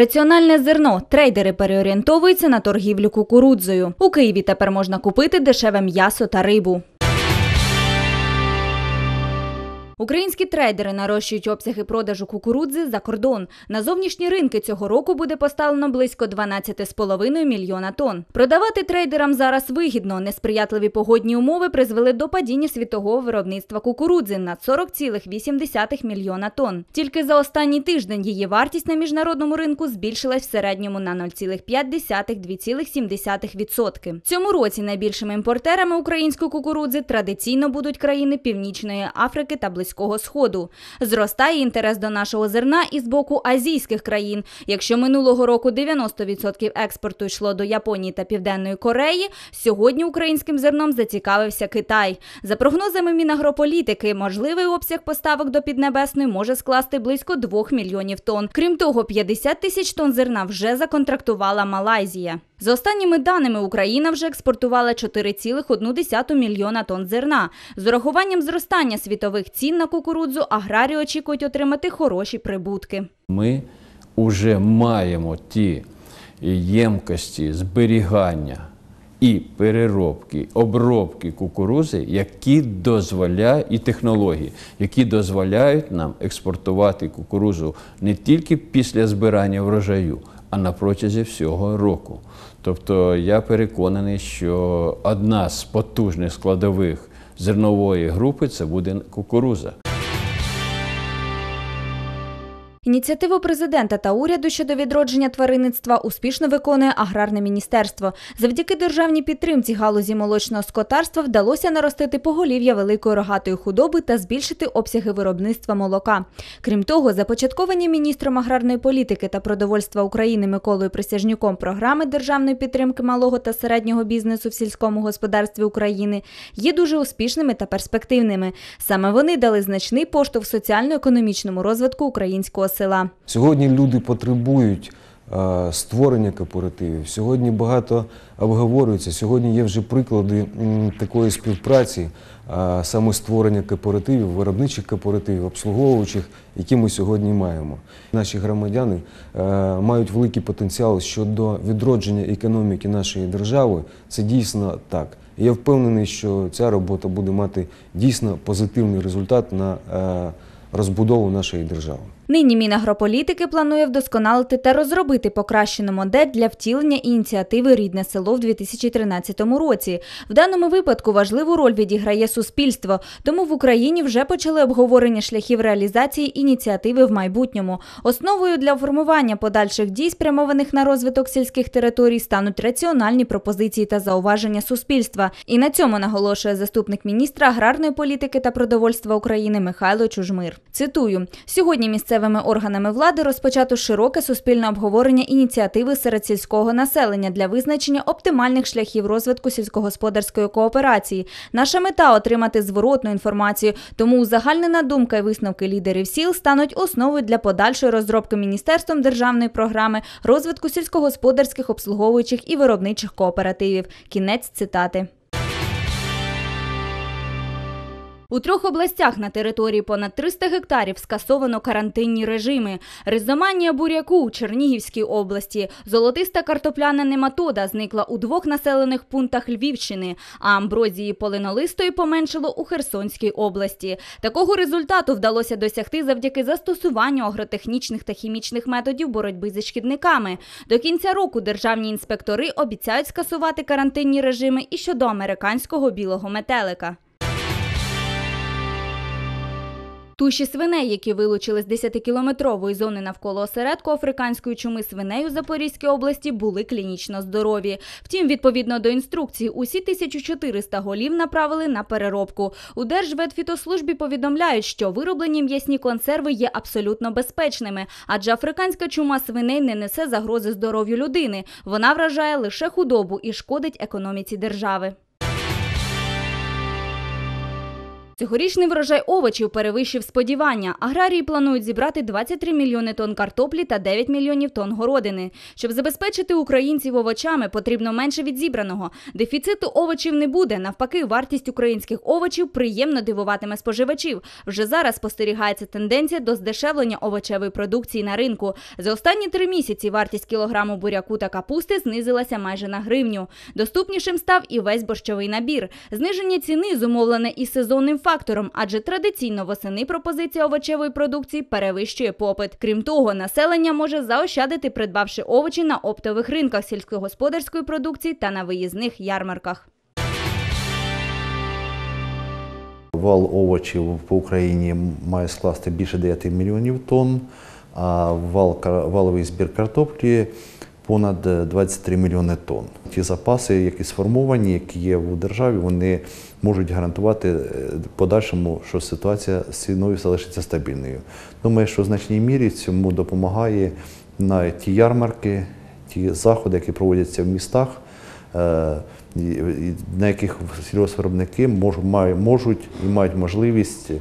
Раціональне зерно. Трейдери переорієнтовуються на торгівлю кукурудзою. У Києві тепер можна купити дешеве м'ясо та рибу. Українські трейдери нарощують обсяги продажу кукурудзи за кордон. На зовнішні ринки цього року буде поставлено близько 12,5 мільйона тонн. Продавати трейдерам зараз вигідно. Несприятливі погодні умови призвели до падіння світового виробництва кукурудзи на 40,8 мільйона тонн. Тільки за останній тиждень її вартість на міжнародному ринку збільшилась в середньому на 0,5-2,7%. Цьому році найбільшими імпортерами української кукурудзи традиційно будуть країни Північної Африки та Близького Сходу. Зростає інтерес до нашого зерна і з боку азійських країн. Якщо минулого року 90% експорту йшло до Японії та Південної Кореї, сьогодні українським зерном зацікавився Китай. За прогнозами Мінагрополітики, можливий обсяг поставок до Піднебесної може скласти близько 2 мільйонів тонн. Крім того, 50 тисяч тонн зерна вже законтрактувала Малайзія. За останніми даними, Україна вже експортувала 4,1 мільйона тонн зерна. З урахуванням зростання світових цін на кукурудзу аграрії очікують отримати хороші прибутки. Ми вже маємо ті ємкості зберігання і переробки, обробки кукурузи, які дозволяють і технології, які дозволяють нам експортувати кукурузу не тільки після збирання врожаю, а на протязі всього року. Тобто я переконаний, що одна з потужних складових зернової групи це буде кукуруза. Ініціативу президента та уряду щодо відродження тваринництва успішно виконує аграрне міністерство. Завдяки державній підтримці галузі молочного скотарства вдалося наростити поголів'я великої рогатої худоби та збільшити обсяги виробництва молока. Крім того, започатковані міністром аграрної політики та продовольства України Миколою Присяжнюком програми державної підтримки малого та середнього бізнесу в сільському господарстві України є дуже успішними та перспективними. Саме вони дали значний поштовх соціально-економічному розвитку українського села. Сьогодні люди потребують е, створення кооперативів. Сьогодні багато обговорюється. Сьогодні є вже приклади такої співпраці, е, саме створення кооперативів, виробничих кооперативів, обслуговуючих, які ми сьогодні маємо. Наші громадяни е, мають великий потенціал щодо відродження економіки нашої держави. Це дійсно так. Я впевнений, що ця робота буде мати дійсно позитивний результат на розбудову нашої держави. Нині Мінагрополітики планує вдосконалити та розробити покращену модель для втілення ініціативи Рідне село в 2013 році. В даному випадку важливу роль відіграє суспільство, тому в Україні вже почали обговорення шляхів реалізації ініціативи в майбутньому. Основою для формування подальших дій, спрямованих на розвиток сільських територій, стануть раціональні пропозиції та зауваження суспільства. І на цьому наголошує заступник міністра аграрної політики та продовольства України Михайло Чужмир. Цитую: сьогодні місцевими органами влади розпочато широке суспільне обговорення ініціативи серед сільського населення для визначення оптимальних шляхів розвитку сільськогосподарської кооперації. Наша мета отримати зворотну інформацію. Тому узагальнена думка і висновки лідерів сіл стануть основою для подальшої розробки міністерством державної програми розвитку сільськогосподарських обслуговуючих і виробничих кооперативів. Кінець цитати. У трьох областях на території понад 300 гектарів скасовано карантинні режими. Ризоманія буряку у Чернігівській області, золотиста картопляна нематода зникла у двох населених пунктах Львівщини, а амброзії полинолистої поменшило у Херсонській області. Такого результату вдалося досягти завдяки застосуванню агротехнічних та хімічних методів боротьби зі шкідниками. До кінця року державні інспектори обіцяють скасувати карантинні режими і щодо американського білого метелика. Туші свиней, які вилучили з 10-кілометрової зони навколо осередку африканської чуми свиней у Запорізькій області, були клінічно здорові. Втім, відповідно до інструкції, усі 1400 голів направили на переробку. У Держветфітослужбі повідомляють, що вироблені м'ясні консерви є абсолютно безпечними, адже африканська чума свиней не несе загрози здоров'ю людини. Вона вражає лише худобу і шкодить економіці держави. Цьогорічний врожай овочів перевищив сподівання. Аграрії планують зібрати 23 мільйони тонн картоплі та 9 мільйонів тонн городини. Щоб забезпечити українців овочами, потрібно менше від зібраного. Дефіциту овочів не буде. Навпаки, вартість українських овочів приємно дивуватиме споживачів. Вже зараз спостерігається тенденція до здешевлення овочевої продукції на ринку. За останні три місяці вартість кілограму буряку та капусти знизилася майже на гривню. Доступнішим став і весь борщовий набір. Зниження ціни зумовлене і сезонним фактором, адже традиційно восени пропозиція овочевої продукції перевищує попит. Крім того, населення може заощадити, придбавши овочі на оптових ринках сільськогосподарської продукції та на виїзних ярмарках. Вал овочів по Україні має скласти більше 9 мільйонів тонн, а вал, валовий збір картоплі понад е, 23 мільйони тонн. Ті запаси, які сформовані, які є у державі, вони можуть гарантувати е, подальшому, що ситуація з ціною залишиться стабільною. Думаю, що в значній мірі цьому допомагає на ті ярмарки, ті заходи, які проводяться в містах. Е, на яких сільгоспвиробники мож- можуть і мають можливість е,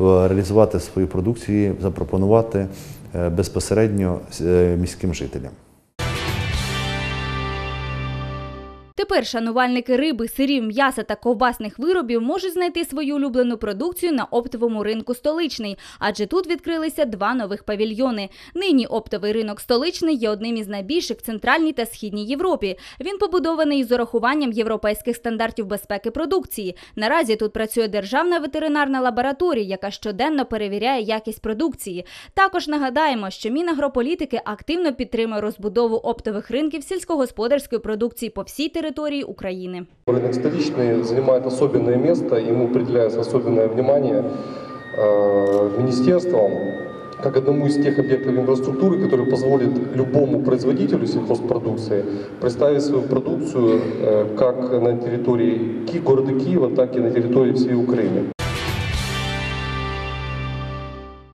реалізувати свою продукцію, запропонувати е, безпосередньо е, міським жителям. Тепер шанувальники риби, сирів, м'яса та ковбасних виробів можуть знайти свою улюблену продукцію на оптовому ринку столичний, адже тут відкрилися два нових павільйони. Нині оптовий ринок столичний є одним із найбільших в центральній та східній Європі. Він побудований із урахуванням європейських стандартів безпеки продукції. Наразі тут працює державна ветеринарна лабораторія, яка щоденно перевіряє якість продукції. Також нагадаємо, що Мінагрополітики активно підтримує розбудову оптових ринків сільськогосподарської продукції по всій території України. Рынок столичный занимает особенное место, ему определяется особенное внимание э, министерством, как одному из тех объектов инфраструктуры, который позволит любому производителю сельхозпродукции представить свою продукцию э, как на территории Ки- города Киева, так и на территории всей Украины.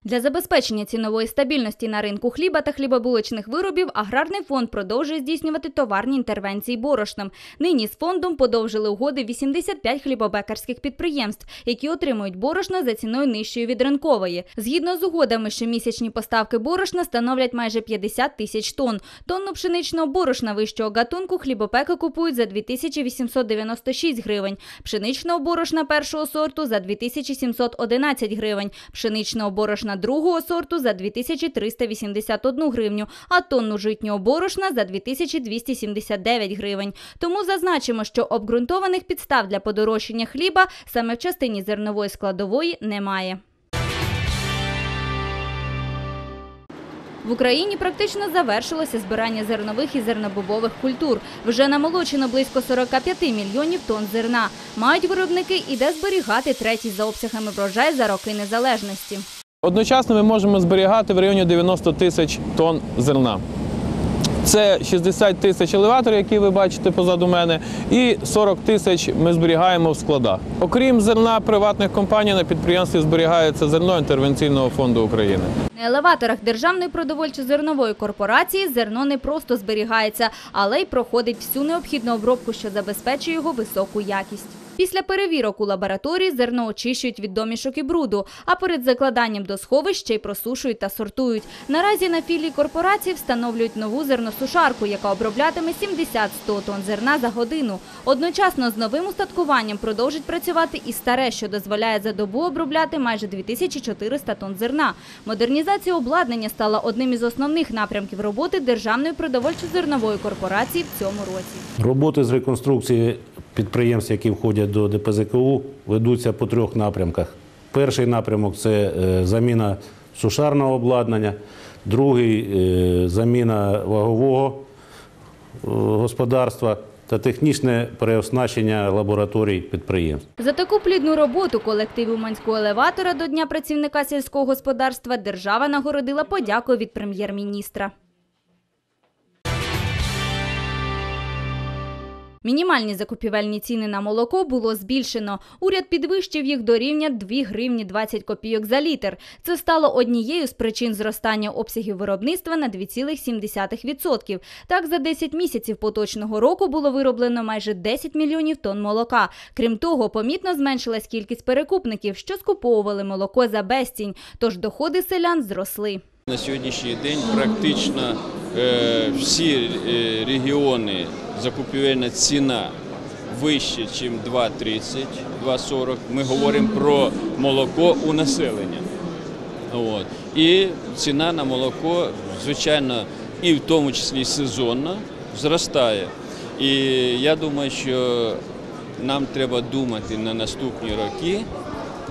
Для забезпечення цінової стабільності на ринку хліба та хлібобулочних виробів аграрний фонд продовжує здійснювати товарні інтервенції борошном. Нині з фондом подовжили угоди 85 хлібобекарських підприємств, які отримують борошно за ціною нижчою від ринкової. Згідно з угодами, щомісячні поставки борошна становлять майже 50 тисяч тонн. Тонну пшеничного борошна вищого гатунку хлібопеки купують за 2896 гривень, пшеничного борошна першого сорту за 2711 гривень, пшеничного борошна другого сорту за 2381 гривню, а тонну житнього борошна за 2279 гривень. Тому зазначимо, що обґрунтованих підстав для подорожчання хліба саме в частині зернової складової немає. В Україні практично завершилося збирання зернових і зернобобових культур. Вже намолочено близько 45 мільйонів тонн зерна. Мають виробники і де зберігати третій за обсягами врожай за роки незалежності. Одночасно ми можемо зберігати в районі 90 тисяч тонн зерна. Це 60 тисяч елеваторів, які ви бачите позаду мене, і 40 тисяч ми зберігаємо в складах. Окрім зерна приватних компаній, на підприємстві зберігається зерно інтервенційного фонду України. На елеваторах Державної продовольчо-зернової корпорації зерно не просто зберігається, але й проходить всю необхідну обробку, що забезпечує його високу якість. Після перевірок у лабораторії зерно очищують від домішок і бруду, а перед закладанням до сховищ ще й просушують та сортують. Наразі на філії корпорації встановлюють нову зерносушарку, яка оброблятиме 70-100 тонн зерна за годину. Одночасно з новим устаткуванням продовжить працювати і старе, що дозволяє за добу обробляти майже 2400 тонн зерна. Модернізація обладнання стала одним із основних напрямків роботи Державної продовольчо-зернової корпорації в цьому році. Роботи з реконструкції підприємств, які входять до ДПЗКУ, ведуться по трьох напрямках. Перший напрямок це е, заміна сушарного обладнання, другий е, заміна вагового е, господарства та технічне переоснащення лабораторій підприємств. За таку плідну роботу колектив Уманського елеватора до Дня працівника сільського господарства держава нагородила подякою від прем'єр-міністра. Мінімальні закупівельні ціни на молоко було збільшено. Уряд підвищив їх до рівня 2 гривні 20 копійок за літр. Це стало однією з причин зростання обсягів виробництва на 2,7%. Так, за 10 місяців поточного року було вироблено майже 10 мільйонів тонн молока. Крім того, помітно зменшилась кількість перекупників, що скуповували молоко за безцінь, тож доходи селян зросли. На сьогоднішній день практично всі е, регіони закупівельна ціна вище, ніж 2,30, 2,40. Ми говоримо про молоко у населення. От. І ціна на молоко, звичайно, і в тому числі сезонно зростає. І я думаю, що нам треба думати на наступні роки,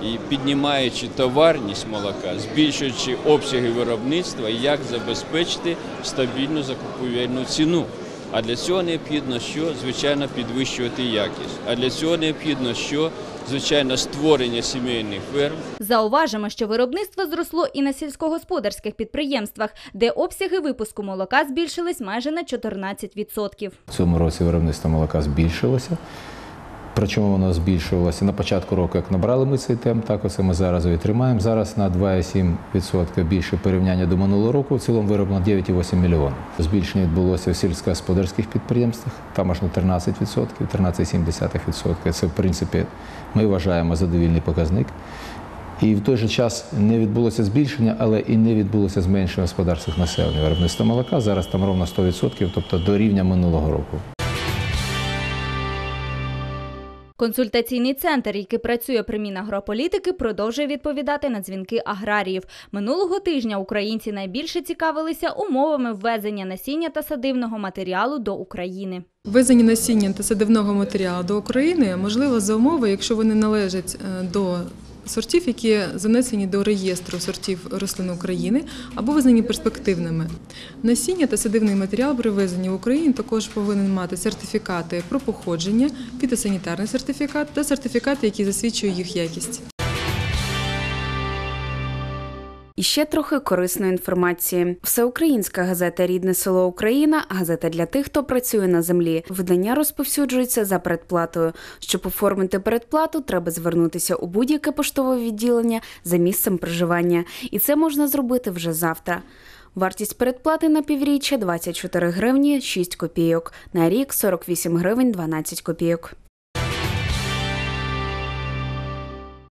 і піднімаючи товарність молока, збільшуючи обсяги виробництва, як забезпечити стабільну закупівельну ціну. А для цього необхідно що, звичайно, підвищувати якість. А для цього необхідно що, звичайно, створення сімейних ферм, Зауважимо, що виробництво зросло і на сільськогосподарських підприємствах, де обсяги випуску молока збільшились майже на 14%. В цьому році виробництво молока збільшилося. Причому воно збільшувалося на початку року, як набрали ми цей темп, так оце ми зараз і тримаємо. Зараз на 2,7% більше порівняння до минулого року. В цілому вироблено 9,8 мільйонів. Збільшення відбулося в сільськогосподарських підприємствах, там аж на 13%, 13,7%. Це, в принципі, ми вважаємо задовільний показник. І в той же час не відбулося збільшення, але і не відбулося зменшення господарських населення. Виробництво молока зараз там ровно 100%, тобто до рівня минулого року. Консультаційний центр, який працює при Мінагрополітики, продовжує відповідати на дзвінки аграріїв. Минулого тижня українці найбільше цікавилися умовами ввезення насіння та садивного матеріалу до України. Ввезення насіння та садивного матеріалу до України можливо за умови, якщо вони належать е, до сортів, які занесені до реєстру сортів рослин України або визнані перспективними. Насіння та садивний матеріал привезені в Україні також повинен мати сертифікати про походження, фітосанітарний сертифікат та сертифікати, які засвідчують їх якість. І ще трохи корисної інформації. Всеукраїнська газета Рідне село Україна газета для тих, хто працює на землі. Видання розповсюджується за передплатою. Щоб оформити передплату, треба звернутися у будь-яке поштове відділення за місцем проживання, і це можна зробити вже завтра. Вартість передплати на півріччя 24 гривні 6 копійок, на рік 48 гривень 12 копійок.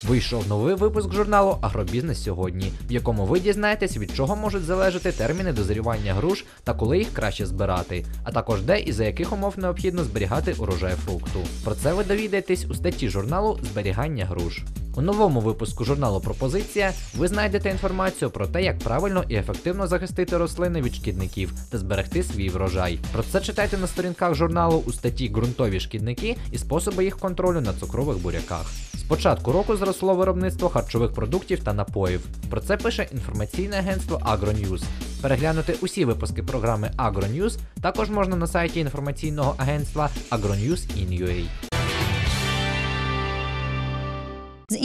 Вийшов новий випуск журналу Агробізнес сьогодні, в якому ви дізнаєтесь, від чого можуть залежати терміни дозрівання груш та коли їх краще збирати, а також де і за яких умов необхідно зберігати урожай фрукту. Про це ви довідаєтесь у статті журналу Зберігання груш. У новому випуску журналу Пропозиція ви знайдете інформацію про те, як правильно і ефективно захистити рослини від шкідників та зберегти свій врожай. Про це читайте на сторінках журналу у статті Ґрунтові шкідники і способи їх контролю на цукрових буряках. З початку року зросло виробництво харчових продуктів та напоїв. Про це пише інформаційне агентство Агроньюз. Переглянути усі випуски програми AgroNews також можна на сайті інформаційного агентства AgroNews. З